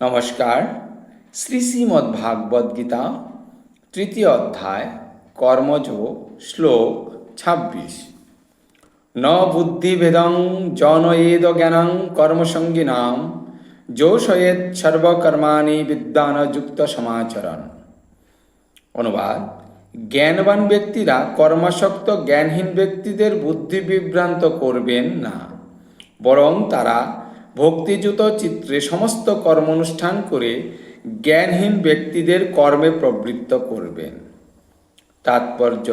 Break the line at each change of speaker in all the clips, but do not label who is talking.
নমস্কার। শ্রী শ্রীমদ্ ভাগবত গীতা, তৃতীয় অধ্যায়, কর্মযোগ, শ্লোক ছাব্বিশ। ন বুদ্ধিভেদং জনয়েদ জ্ঞানং কর্মসঙ্গিনাম যোষয়েদ সর্বকর্মাণি বিদ্যানযুক্ত সমাচরণ। অনুবাদ, জ্ঞানবান ব্যক্তিরা কর্মাসক্ত জ্ঞানহীন ব্যক্তিদের বুদ্ধি বিভ্রান্ত করবেন না, বরং তারা ভক্তিযুত চিত্রে সমস্ত কর্মানুষ্ঠান করে জ্ঞানহীন ব্যক্তিদের কর্মে প্রবৃত্ত করবেন। তাৎপর্য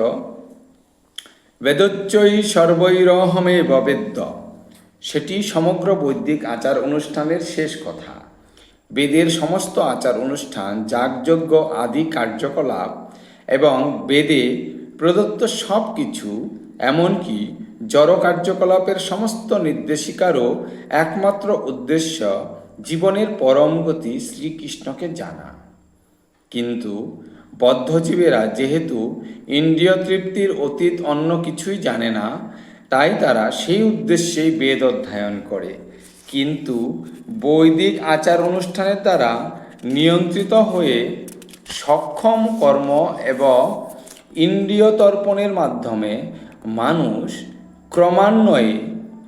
বেদোচ্চই সর্বৈরহমে বেদ্য সেটি সমগ্র বৈদিক আচার অনুষ্ঠানের শেষ কথা। বেদের সমস্ত আচার অনুষ্ঠান, যাগযজ্ঞ আদি কার্যকলাপ এবং বেদে প্রদত্ত সব কিছু এমনকি জড় কার্যকলাপের সমস্ত নির্দেশিকারও একমাত্র উদ্দেশ্য জীবনের পরম গতি শ্রীকৃষ্ণকে জানা। কিন্তু বদ্ধজীবেরা যেহেতু ইন্দ্রিয় তৃপ্তির অতীত অন্য কিছুই জানে না, তাই তারা সেই উদ্দেশ্যেই বেদ অধ্যয়ন করে। কিন্তু বৈদিক আচার অনুষ্ঠানের দ্বারা নিয়ন্ত্রিত হয়ে সক্ষম কর্ম এবং ইন্দ্রিয় তর্পণের মাধ্যমে মানুষ ক্রমান্বয়ে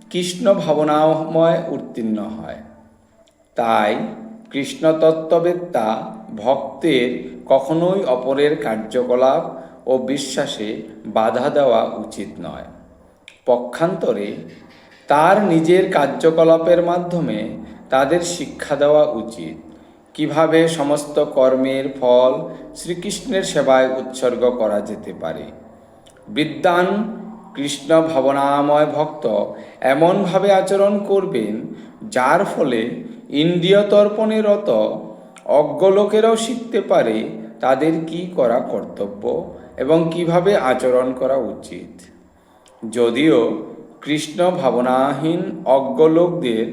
কৃষ্ণ ভাবনাময় উত্তীর্ণ হয়। তাই কৃষ্ণ তত্ত্ববেত্তা ভক্তের কখনোই অপরের কার্যকলাপ ও বিশ্বাসে বাধা দেওয়া উচিত নয়। পক্ষান্তরে তার নিজের কার্যকলাপের মাধ্যমে তাদের শিক্ষা দেওয়া উচিত। কীভাবে সমস্ত কর্মের ফল শ্রীকৃষ্ণের সেবায় উৎসর্গ করা যেতে পারে? বিদ্যান কৃষ্ণ ভাবনাময় ভক্ত এমনভাবে আচরণ করবেন, যার ফলে ইন্দ্রিয় তর্পণে রত অজ্ঞ লোকেরাও শিখতে পারে তাদের কি করা কর্তব্য এবং কীভাবে আচরণ করা উচিত। যদিও কৃষ্ণ ভাবনাহীন অজ্ঞ লোকদের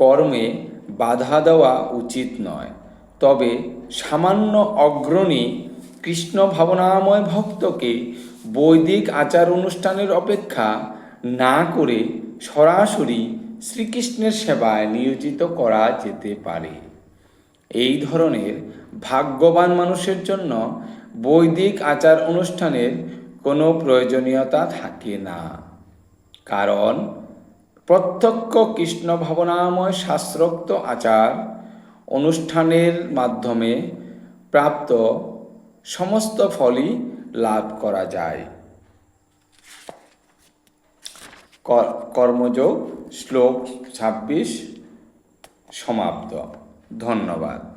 কর্মে বাধা দেওয়া উচিত নয়, তবে সামান্য অগ্রণী কৃষ্ণ ভাবনাময় ভক্তকে বৈদিক আচার অনুষ্ঠানের অপেক্ষা না করে সরাসরি শ্রীকৃষ্ণের সেবায় নিয়োজিত করা যেতে পারে। এই ধরনের ভাগ্যবান মানুষের জন্য বৈদিক আচার অনুষ্ঠানের কোনো প্রয়োজনীয়তা থাকে না। কারণ প্রত্যক্ষ কৃষ্ণ ভাবনাময় শাস্ত্রোক্ত আচার অনুষ্ঠানের মাধ্যমে প্রাপ্ত সমস্ত ফলই লাভ করা যায়। কর্মযোগ শ্লোক ছাব্বিশ সমাপ্ত। ধন্যবাদ।